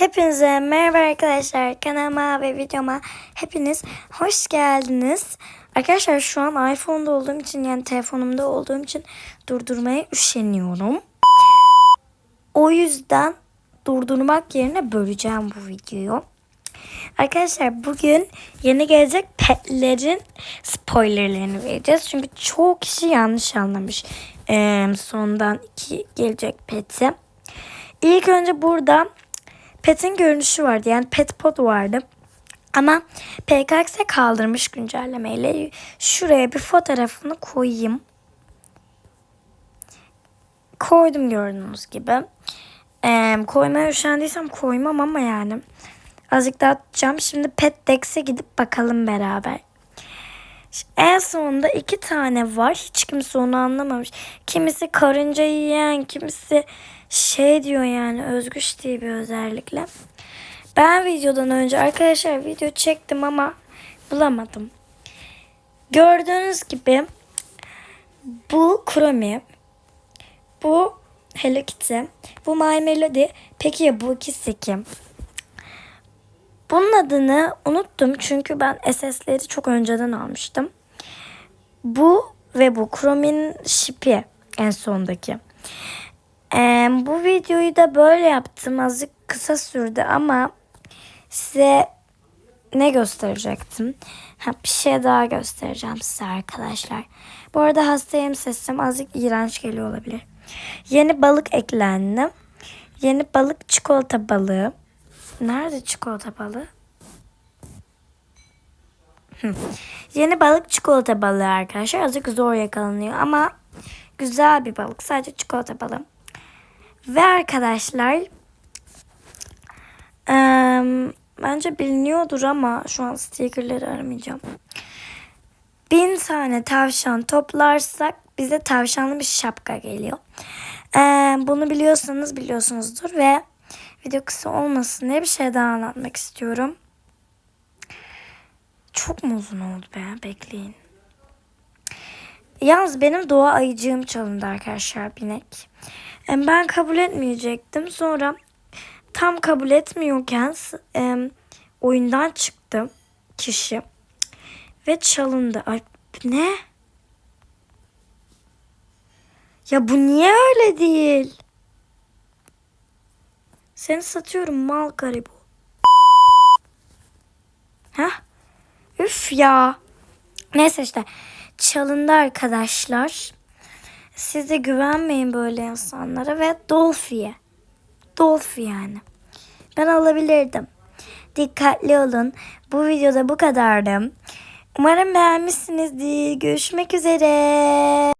Hepinize merhaba arkadaşlar. Kanalıma ve videoma hepiniz hoş geldiniz. Arkadaşlar şu an iPhone'da olduğum için yani telefonumda olduğum için durdurmaya üşeniyorum. O yüzden durdurmak yerine böleceğim bu videoyu. Arkadaşlar bugün yeni gelecek petlerin spoilerlerini vereceğiz. Çünkü çoğu kişi yanlış anlamış ee, sondan iki gelecek peti. İlk önce burada Pet'in görünüşü vardı. Yani Pet Pod vardı. Ama PKX kaldırmış güncellemeyle. Şuraya bir fotoğrafını koyayım. Koydum gördüğünüz gibi. Ee, koymaya üşendiysem koymam ama yani. Azıcık daha tutacağım. Şimdi Pet Dex'e gidip bakalım beraber. En sonunda iki tane var. Hiç kimse onu anlamamış. Kimisi karınca yiyen, kimisi şey diyor yani özgüç diye bir özellikle. Ben videodan önce arkadaşlar video çektim ama bulamadım. Gördüğünüz gibi bu Chromie, bu Hello Kitty, bu My Melody. Peki ya bu ikisi kim? Bunun adını unuttum çünkü ben SS'leri çok önceden almıştım. Bu ve bu Chromie'nin şipi en sondaki. Ee, bu videoyu da böyle yaptım. Azıcık kısa sürdü ama size ne gösterecektim? Ha, bir şey daha göstereceğim size arkadaşlar. Bu arada hastayım sesim azıcık iğrenç geliyor olabilir. Yeni balık eklendi. Yeni balık çikolata balığı. Nerede çikolata balığı? Yeni balık çikolata balığı arkadaşlar. Azıcık zor yakalanıyor ama güzel bir balık. Sadece çikolata balığı. Ve arkadaşlar eee, bence biliniyordur ama şu an stickerleri aramayacağım. Bin tane tavşan toplarsak bize tavşanlı bir şapka geliyor. Eee, bunu biliyorsanız biliyorsunuzdur ve video kısa olmasın diye bir şey daha anlatmak istiyorum. Çok mu uzun oldu be? Bekleyin. Yalnız benim doğa ayıcığım çalındı arkadaşlar binek. Ben kabul etmeyecektim. Sonra tam kabul etmiyorken oyundan çıktı kişi. Ve çalındı. Ay ne? Ya bu niye öyle değil? Seni satıyorum mal garibu. Heh. Üf ya. Neyse işte çalındı arkadaşlar. Siz de güvenmeyin böyle insanlara ve Dolphy'ye. Dolphy yani. Ben alabilirdim. Dikkatli olun. Bu videoda bu kadardı. Umarım beğenmişsinizdir. Görüşmek üzere.